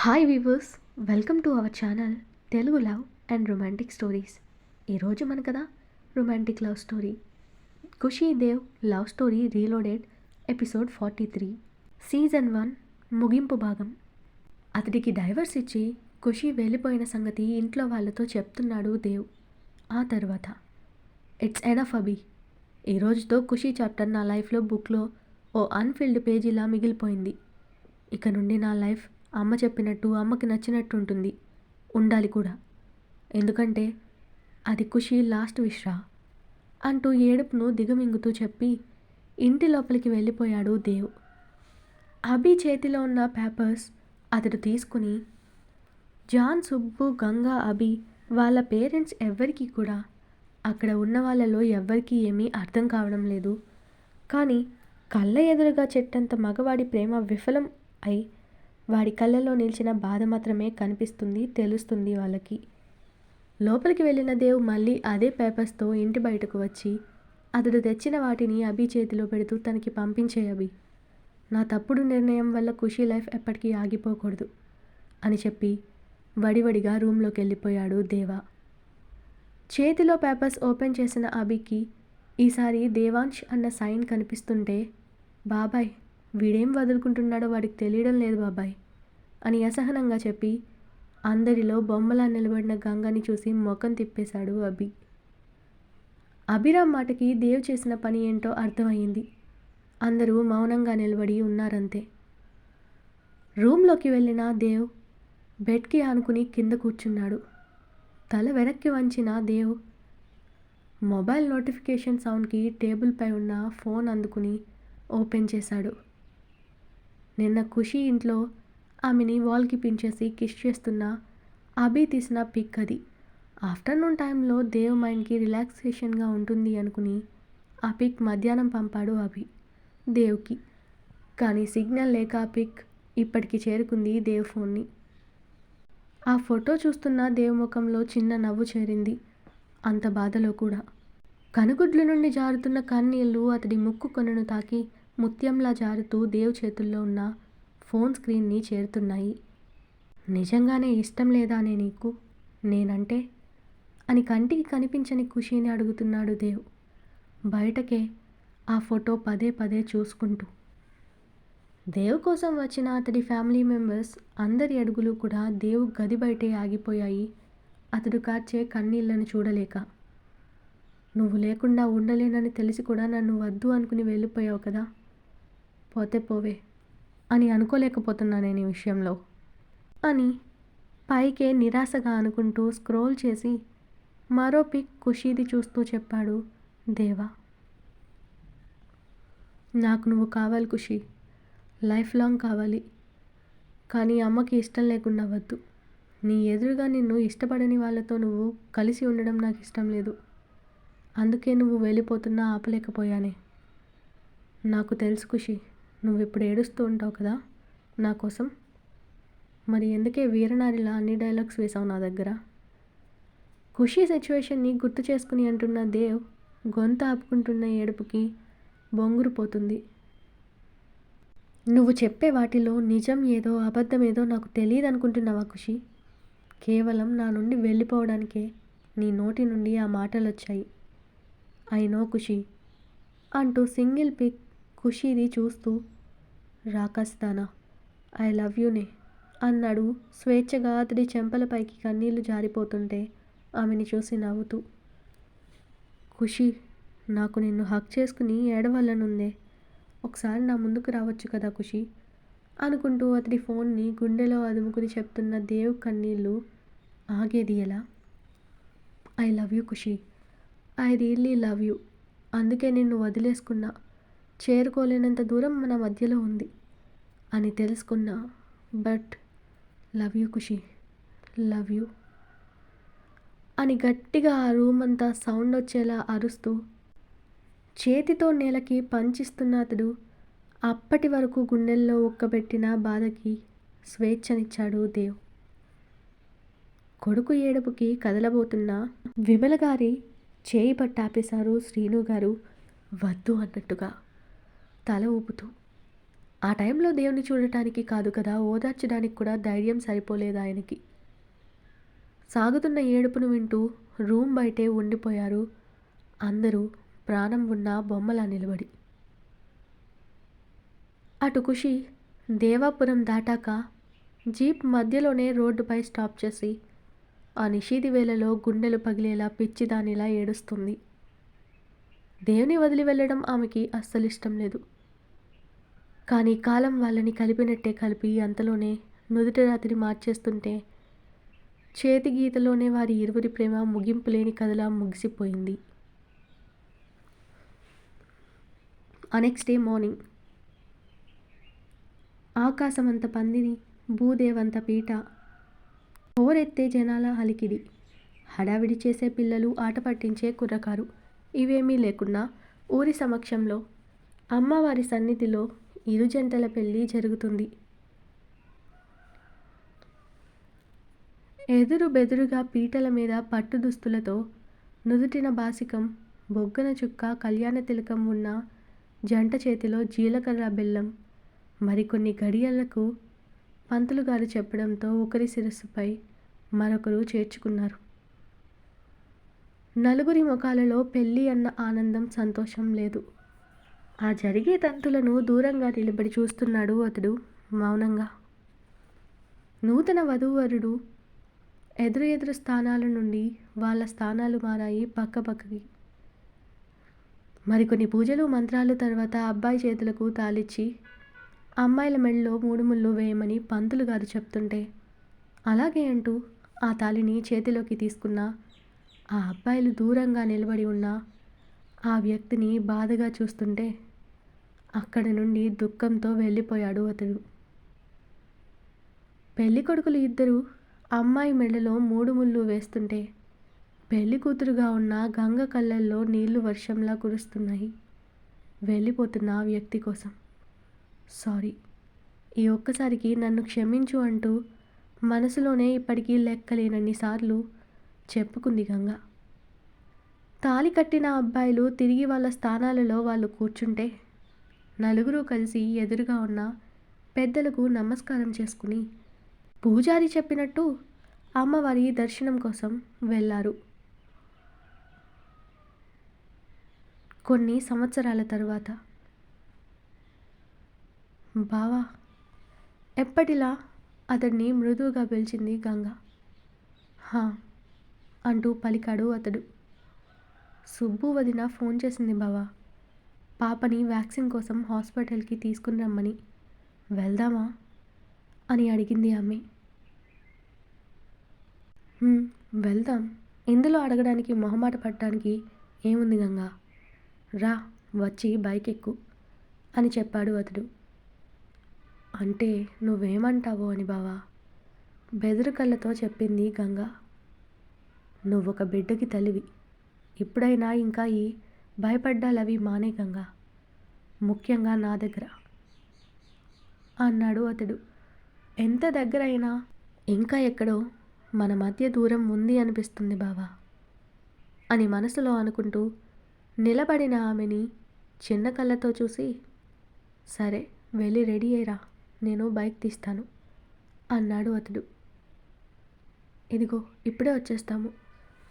Hi viewers welcome to our channel Telugu love and romantic stories ఈరోజు మన కదా romantic love story Khushi Dev love story reloaded episode forty three season one ముగింపు భాగం అతడికి divorce ఇచ్చి ఖుషి వెళ్ళిపోయిన సంగతి ఇంట్లో వాళ్ళతో చెప్తున్నాడు దేవ్ ఆ తర్వాత ఇట్స్ ఎనఫ్ అబీ ఈ రోజుతో ఖుషి చాప్టర్ నా లైఫ్లో బుక్లో ఓ అన్ఫిల్డ్ పేజీలా మిగిలిపోయింది. ఇక నుండి నా లైఫ్ అమ్మ చెప్పినట్టు అమ్మకి నచ్చినట్టు ఉంటుంది ఉండాలి కూడా. ఎందుకంటే అది ఖుషి లాస్ట్ విష్రా అంటూ ఏడుపును దిగమింగుతూ చెప్పి ఇంటి లోపలికి వెళ్ళిపోయాడు దేవ్. అభి చేతిలో ఉన్న పేపర్స్ అతడు తీసుకుని జాన్ సుబ్బు గంగా అభి వాళ్ళ పేరెంట్స్ ఎవ్వరికీ కూడా అక్కడ ఉన్న వాళ్ళలో ఎవ్వరికీ ఏమీ అర్థం కావడం లేదు. కానీ కళ్ళ ఎదురుగా చెట్టంత మగవాడి ప్రేమ విఫలం అయి వాడి కళ్ళలో నిలిచిన బాధ మాత్రమే కనిపిస్తుంది తెలుస్తుంది వాళ్ళకి. లోపలికి వెళ్ళిన దేవ్ మళ్ళీ అదే పేపర్స్తో ఇంటి బయటకు వచ్చి అతడు తెచ్చిన వాటిని అభి చేతిలో పెడుతూ తనకి పంపించే అభి. నా తప్పుడు నిర్ణయం వల్ల ఖుషి లైఫ్ ఎప్పటికీ ఆగిపోకూడదు అని చెప్పి వడివడిగా రూమ్లోకి వెళ్ళిపోయాడు దేవా. చేతిలో పేపర్స్ ఓపెన్ చేసిన అభికి ఈసారి దేవాంష్ అన్న సైన్ కనిపిస్తుంటే బాబాయ్ వీడేం వదులుకుంటున్నాడో వాడికి తెలియడం లేదు బాబాయ్ అని అసహనంగా చెప్పి అందరిలో బొమ్మలా నిలబడిన గంగని చూసి ముఖం తిప్పేశాడు అభి. అభిరామ్ మాటకి దేవ్ చేసిన పని ఏంటో అర్థమయ్యింది. అందరూ మౌనంగా నిలబడి ఉన్నారంతే. రూమ్లోకి వెళ్ళిన దేవ్ బెడ్కి ఆనుకుని కింద కూర్చున్నాడు. తల వెనక్కి వంచిన దేవ్ మొబైల్ నోటిఫికేషన్ సౌండ్కి టేబుల్పై ఉన్న ఫోన్ అందుకుని ఓపెన్ చేశాడు. నిన్న ఖుషి ఇంట్లో ఆమెని వాల్కి పించేసి కిష్ చేస్తున్న అభి తీసిన పిక్ అది. ఆఫ్టర్నూన్ టైంలో దేవ్ మైండ్కి రిలాక్సేషన్గా ఉంటుంది అనుకుని ఆ పిక్ మధ్యాహ్నం పంపాడు అభి దేవ్కి. కానీ సిగ్నల్ లేక ఆ పిక్ ఇప్పటికి చేరుకుంది దేవ్ ఫోన్ని. ఆ ఫోటో చూస్తున్న దేవ్ ముఖంలో చిన్న నవ్వు చేరింది. అంత బాధలో కూడా. కనుగుడ్ల నుండి జారుతున్న కన్నీళ్ళు అతడి ముక్కు కొనను తాకి ముత్యంలా జారుతూ దేవ్ చేతుల్లో ఉన్న ఫోన్ స్క్రీన్ని చేరుతున్నాయి. నిజంగానే ఇష్టం లేదానే నీకు? నేనంటే? అని కంటికి కనిపించని ఖుషీని అడుగుతున్నాడు దేవ్. బయటకే ఆ ఫోటో పదే పదే చూసుకుంటూ. దేవ్ కోసం వచ్చిన అతడి ఫ్యామిలీ మెంబర్స్ అందరి అడుగులు కూడా దేవ్ గది బయటే ఆగిపోయాయి. అతడు కార్చే కన్నీళ్ళను చూడలేక. నువ్వు లేకుండా ఉండలేనని తెలిసి కూడా నన్ను వద్దు అనుకుని వెళ్ళిపోయావు కదా? పోతే పోవే అని అనుకోలేకపోతున్నా నేను ఈ విషయంలో. అని పైకే నిరాశగా అనుకుంటూ స్క్రోల్ చేసి మరో పిక్ ఖుషీది చూస్తూ చెప్పాడు దేవా. నాకు నువ్వు కావాలి ఖుషి. లైఫ్ లాంగ్ కావాలి. కానీ అమ్మకి ఇష్టం లేకుండా వద్దు. నీ ఎదురుగా నిన్ను ఇష్టపడని వాళ్ళతో నువ్వు కలిసి ఉండడం నాకు ఇష్టం లేదు. అందుకే నువ్వు వెళ్ళిపోతున్నా ఆపలేకపోయానే. నాకు తెలుసు ఖుషి. నువ్వు ఇప్పుడు ఏడుస్తూ ఉంటావు కదా? నా కోసం? మరి ఎందుకే వీరనారిలా అన్ని డైలాగ్స్ వేసావు నా దగ్గర? ఖుషి సిచ్యువేషన్ని గుర్తు చేసుకుని అంటున్న దేవ్ గొంత ఆపుకుంటున్న ఏడుపుకి బొంగురుపోతుంది. నువ్వు చెప్పే వాటిలో నిజం ఏదో అబద్ధం ఏదో నాకు తెలియదు అనుకుంటున్నావా ఖుషి? కేవలం నా నుండి వెళ్ళిపోవడానికే నీ నోటి నుండి ఆ మాటలు వచ్చాయి ఐ నో ఖుషి అంటూ సింగిల్ పిక్ ఖుషీది చూస్తూ రాకస్తానా ఐ లవ్ యూనే అన్నాడు స్వేచ్ఛగా అతడి చెంపలపైకి కన్నీళ్ళు జారిపోతుంటే ఆమెని చూసి నవ్వుతూ. ఖుషి నాకు నిన్ను హక్ చేసుకుని ఏడవల్లనుందే ఒకసారి నా ముందుకు రావచ్చు కదా ఖుషి? అనుకుంటూ అతడి ఫోన్ని గుండెలో అదుముకుని చెప్తున్న దేవ్ కన్నీళ్ళు ఆగేది ఎలా? I love you Khushi. I really love you. అందుకే నిన్ను వదిలేసుకున్నా. చేరుకోలేనంత దూరం మన మధ్యలో ఉంది అని తెలుసుకున్నా but love you Khushi love you అని గట్టిగా ఆ రూమ్ అంతా సౌండ్ వచ్చేలా అరుస్తూ చేతితో నేలకి పంచిస్తున్న అతడు అప్పటి వరకు గుండెల్లో ఒక్కబెట్టిన బాధకి స్వేచ్ఛనిచ్చాడు దేవ్. కొడుకు ఏడుపుకి కదలబోతున్న విమల గారి చేయి పట్టాపేశారు శ్రీను గారు వద్దు అన్నట్టుగా. తల ఊపుతూ ఆ టైంలో దేవుని చూడటానికి కాదు కదా ఓదార్చడానికి కూడా ధైర్యం సరిపోలేదు ఆయనకి. సాగుతున్న ఏడుపును వింటూ రూమ్ బయటే ఉండిపోయారు అందరూ ప్రాణం ఉన్న బొమ్మలా నిలబడి. అటు ఖుషి దేవాపురం దాటాక జీప్ మధ్యలోనే రోడ్డుపై స్టాప్ చేసి ఆ నిషీది వేళలో గుండెలు పగిలేలా పిచ్చిదానిలా ఏడుస్తుంది. దేవుని వదిలి వెళ్ళడం ఆమెకి అస్సలు ఇష్టం లేదు. కానీ కాలం వాళ్ళని కలిపినట్టే కలిపి అంతలోనే నుదుటి రాత్రి మార్చేస్తుంటే చేతి గీతలోనే వారి ఇరువురి ప్రేమ ముగింపు లేని కథలా ముగిసిపోయింది. ఆ నెక్స్ట్ డే మార్నింగ్. ఆకాశమంత పందిని భూదేవంత పీట. ఓరెత్తే జనాల అలికిడి. హడావిడి చేసే పిల్లలు ఆట పట్టించే కుర్రకారు. ఇవేమీ లేకున్నా ఊరి సమక్షంలో అమ్మవారి సన్నిధిలో ఇరు జంటల పెళ్ళి జరుగుతుంది. ఎదురు బెదురుగా పీటల మీద పట్టు దుస్తులతో నుదుటిన బాసికం బొగ్గన చుక్క కళ్యాణ తిలకం ఉన్న జంట చేతిలో జీలకర్ర బెల్లం. మరికొన్ని గడియలకు పంతులు గారు చెప్పడంతో ఒకరి శిరస్సుపై మరొకరు చేర్చుకున్నారు. నలుగురి ముఖాలలో పెళ్ళి అన్న ఆనందం సంతోషం లేదు. ఆ జరిగే తంతులను దూరంగా నిలబడి చూస్తున్నాడు అతడు మౌనంగా. నూతన వధూవరుడు ఎదురు ఎదురు స్థానాల నుండి వాళ్ళ స్థానాలు మారాయి పక్క పక్కకి. మరికొన్ని పూజలు మంత్రాలు తర్వాత అబ్బాయి చేతులకు తాలిచ్చి అమ్మాయిల మెడలో మూడు ముళ్ళు వేయమని పంతులు గారు చెప్తుంటే అలాగే అంటూ ఆ తాలిని చేతిలోకి తీసుకున్న ఆ అబ్బాయిలు దూరంగా నిలబడి ఉన్న ఆ వ్యక్తిని బాధగా చూస్తుంటే అక్కడి నుండి దుఃఖంతో వెళ్ళిపోయాడు అతడు. పెళ్ళి కొడుకులు ఇద్దరు అమ్మాయి మెడలో మూడు ముళ్ళు వేస్తుంటే పెళ్ళి కూతురుగా ఉన్న గంగ కళ్ళల్లో నీళ్ళు వర్షంలా కురుస్తున్నాయి. వెళ్ళిపోతున్న వ్యక్తి కోసం. సారీ ఈ ఒక్కసారికి నన్ను క్షమించు అంటూ మనసులోనే ఇప్పటికీ లెక్కలేనన్ని సార్లు చెప్పుకుంది గంగ. తాలి కట్టిన అబ్బాయిలు తిరిగి వాళ్ళ స్థానాలలో వాళ్ళు కూర్చుంటే నలుగురు కలిసి ఎదురుగా ఉన్న పెద్దలకు నమస్కారం చేసుకుని పూజారి చెప్పినట్టు అమ్మవారి దర్శనం కోసం వెళ్ళారు. కొన్ని సంవత్సరాల తర్వాత బావా ఎప్పటిలా అతడిని మృదువుగా పిలిచింది గంగ. హా అంటూ పలికాడు అతడు. సుబ్బు వదిన ఫోన్ చేసింది బావా. పాపని వ్యాక్సిన్ కోసం హాస్పిటల్కి తీసుకుని రమ్మని. వెళ్దామా? అని అడిగింది ఆమె. వెళ్దాం. ఇందులో అడగడానికి మొహమాట పడటానికి ఏముంది గంగా? రా వచ్చి బైక్ ఎక్కు అని చెప్పాడు అతడు. అంటే నువ్వేమంటావో అని బావా? బెదురు కళ్ళతో చెప్పింది గంగా. నువ్వొక బిడ్డకి తల్లివి. ఇప్పుడైనా ఇంకా ఈ భయపడ్డాలవి మానే గంగా. ముఖ్యంగా నా దగ్గర. అన్నాడు అతడు. ఎంత దగ్గర అయినా ఇంకా ఎక్కడో? మన మధ్య దూరం ఉంది అనిపిస్తుంది బావా. అని మనసులో అనుకుంటూ నిలబడిన ఆమెని చిన్న కళ్ళతో చూసి సరే వెళ్ళి రెడీ అయ్యిరా. నేను బైక్ తీస్తాను అన్నాడు అతడు. ఇదిగో ఇప్పుడే వచ్చేస్తాము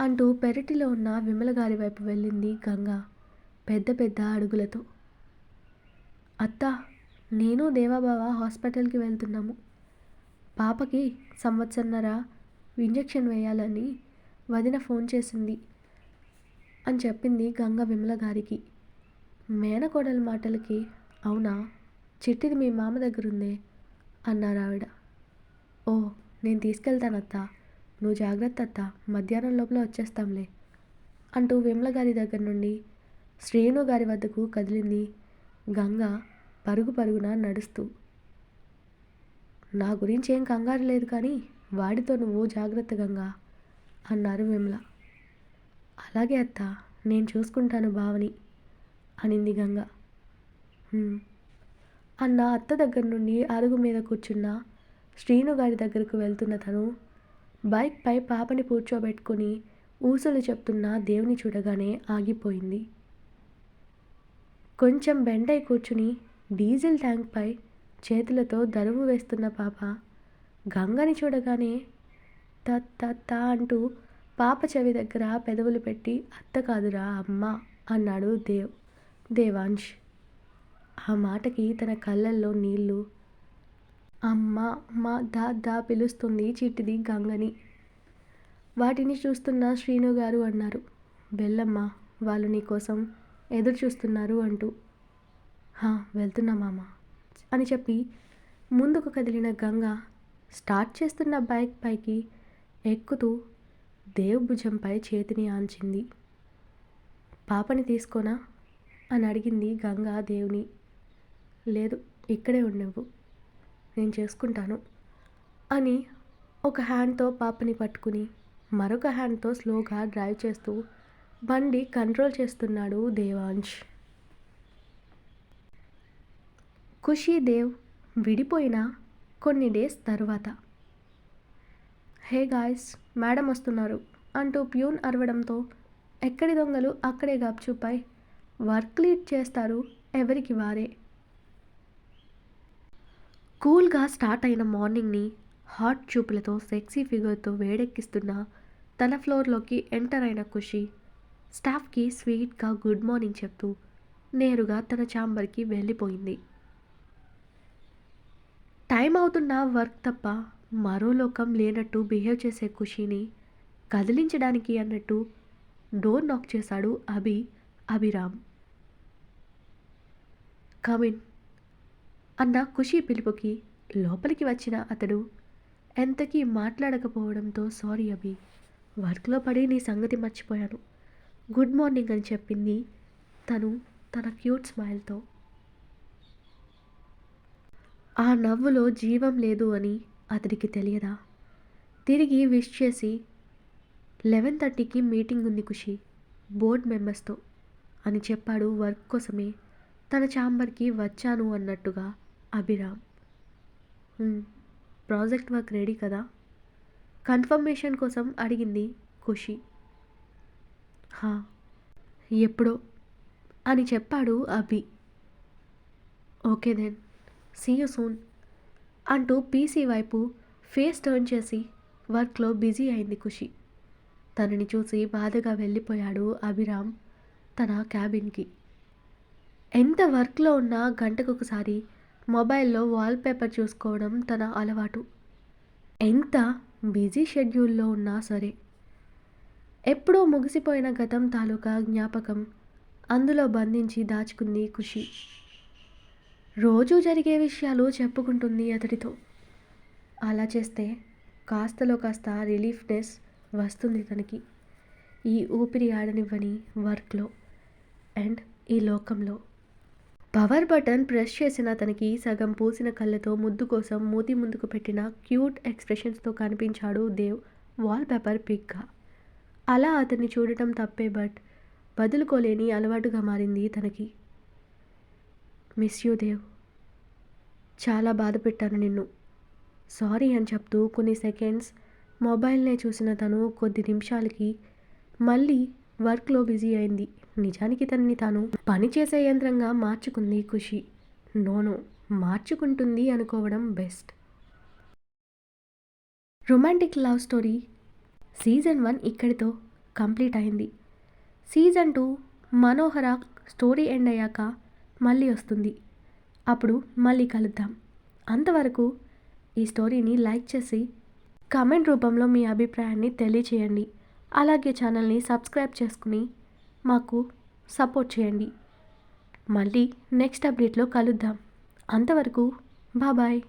అంటూ పెరటిలో ఉన్న విమల గారి వైపు వెళ్ళింది గంగా. పెద్ద పెద్ద అడుగులతో అత్త నేను దేవాబావ హాస్పిటల్కి వెళ్తున్నాము. పాపకి సంవత్సరన్నర ఇంజెక్షన్ వేయాలని వదిన ఫోన్ చేసింది అని చెప్పింది గంగ విమల గారికి. మేనకోడల మాటలకి అవునా చిట్టిది మీ మామ దగ్గర ఉందే అన్నారు ఆవిడ. ఓ నేను తీసుకెళ్తానత్తా నువ్వు జాగ్రత్త అత్త మధ్యాహ్నం లోపల వచ్చేస్తాంలే అంటూ విమల గారి దగ్గర నుండి శ్రేణు గారి వద్దకు కదిలింది గంగ పరుగు పరుగున నడుస్తూ. నా గురించి ఏం కంగారు లేదు కానీ వాడితో నువ్వు జాగ్రత్త గంగా అన్నారు విమల. అలాగే అత్త నేను చూసుకుంటాను భావని అనింది గంగ. అన్న అత్త దగ్గర నుండి అరుగు మీద కూర్చున్న శ్రీను గారి దగ్గరకు వెళ్తున్న తను బైక్పై పాపని కూర్చోబెట్టుకుని ఊసలు చెప్తున్న దేవుని చూడగానే ఆగిపోయింది. కొంచెం బెండై కూర్చుని డీజిల్ ట్యాంక్పై చేతులతో దరువు వేస్తున్న పాప గంగని చూడగానే త అంటూ పాప చెవి దగ్గర పెదవులు పెట్టి అత్త కాదురా అమ్మ అన్నాడు దేవ్ దేవాంష్ ఆ మాటకి తన కళ్ళల్లో నీళ్ళు. అమ్మ మా దా దా పిలుస్తుంది చిట్టిది గంగని. వాటిని చూస్తున్న శ్రీను గారు అన్నారు వెళ్ళమ్మ వాళ్ళు నీకోసం ఎదురు చూస్తున్నారు అంటూ వెళ్తున్నా మామ అని చెప్పి ముందుకు కదిలిన గంగ స్టార్ట్ చేస్తున్న బైక్ పైకి ఎక్కుతూ దేవభుజంపై చేతిని ఆంచింది. పాపని తీసుకోనా? అని అడిగింది గంగా దేవుని. లేదు ఇక్కడే ఉండవు. నేను చేసుకుంటాను అని ఒక హ్యాండ్తో పాపని పట్టుకుని మరొక హ్యాండ్తో స్లోగా డ్రైవ్ చేస్తూ బండి కంట్రోల్ చేస్తున్నాడు దేవాంశ్. ఖుషీ దేవ్ విడిపోయిన కొన్ని డేస్ తర్వాత. హే గాయస్ మేడం వస్తున్నారు అంటూ ప్యూన్ అరవడంతో ఎక్కడి దొంగలు అక్కడే గాప్చుపై వర్క్ లీడ్ చేస్తారు ఎవరికి వారే. కూల్గా స్టార్ట్ అయిన మార్నింగ్ని హాట్ చూపులతో సెక్సీ ఫిగర్తో వేడెక్కిస్తున్న తన ఫ్లోర్లోకి ఎంటర్ అయిన ఖుషి స్టాఫ్కి స్వీట్గా గుడ్ మార్నింగ్ చెప్తూ నేరుగా తన ఛాంబర్కి వెళ్ళిపోయింది. టైం అవుతున్న వర్క్ తప్ప మరో లోకం లేనట్టు బిహేవ్ చేసే ఖుషీని కదిలించడానికి అన్నట్టు డోర్ నాక్ చేశాడు అభి అభిరామ్. కమిన్ అన్న ఖుషి పిలుపుకి లోపలికి వచ్చిన అతడు ఎంతకీ మాట్లాడకపోవడంతో సారీ అభి వర్క్లో పడి నీ సంగతి మర్చిపోయాను. గుడ్ మార్నింగ్ అని చెప్పింది తను తన క్యూట్ స్మైల్తో. ఆ నవ్వులో జీవం లేదు అని అతడికి తెలియదా? తిరిగి విష్ చేసి లెవెన్ థర్టీకి మీటింగ్ ఉంది ఖుషి బోర్డ్ మెంబర్స్తో అని చెప్పాడు వర్క్ కోసమే. తన ఛాంబర్కి వచ్చాను అన్నట్టుగా అభిరామ్. ప్రాజెక్ట్ వర్క్ రెడీ కదా? కన్ఫర్మేషన్ కోసం అడిగింది ఖుషి. హా ఎప్పుడో అని చెప్పాడు Abhi. Okay then see you soon అంటూ పీసీ వైపు ఫేస్ టర్న్ చేసి వర్క్లో బిజీ అయింది ఖుషి. తనని చూసి బాధగా వెళ్ళిపోయాడు అభిరామ్ తన క్యాబిన్కి. ఎంత వర్క్లో ఉన్నా గంటకొకసారి మొబైల్లో వాల్పేపర్ చూసుకోవడం తన అలవాటు. ఎంత బిజీ షెడ్యూల్లో ఉన్నా సరే. ఎప్పుడో ముగిసిపోయిన గతం తాలూకా జ్ఞాపకం అందులో బంధించి దాచుకుంది ఖుషి. రోజు జరిగే విషయాలు చెప్పుకుంటుంది అతడితో. అలా చేస్తే కాస్తలో కాస్త రిలీఫ్నెస్ వస్తుంది తనకి. ఈ ఊపిరి ఆడనివ్వని వర్క్లో అండ్ ఈ లోకంలో. పవర్ బటన్ ప్రెస్ చేసిన తనకి సగం పూసిన కళ్ళతో ముద్దు కోసం మూతి ముందుకు పెట్టిన క్యూట్ ఎక్స్ప్రెషన్స్తో కనిపించాడు దేవ్ వాల్ పేపర్ పిక్గా. అలా అతన్ని చూడటం తప్పే బట్ బదులుకోలేని అలవాటుగా మారింది తనకి. Miss you Dev. చాలా బాధ పెట్టాను నిన్ను. సారీ అని చెప్తూ కొన్ని సెకండ్స్ మొబైల్నే చూసిన తను కొద్ది నిమిషాలకి మళ్ళీ వర్క్లో బిజీ అయింది. నిజానికి తనని తాను పనిచేసే యంత్రంగా మార్చుకుంది ఖుషి. నోనో మార్చుకుంటుంది అనుకోవడం best. Romantic love story season one ఇక్కడితో కంప్లీట్ అయింది. Season two Manohara story end అయ్యాక మళ్ళీ వస్తుంది. అప్పుడు మళ్ళీ కలుద్దాం. అంతవరకు ఈ స్టోరీని లైక్ చేసి కమెంట్ రూపంలో మీ అభిప్రాయాన్ని తెలియచేయండి. అలాగే ఛానల్ని సబ్స్క్రైబ్ చేసుకుని మాకు సపోర్ట్ చేయండి. మళ్ళీ నెక్స్ట్ అప్డేట్లో కలుద్దాం. అంతవరకు బాబాయ్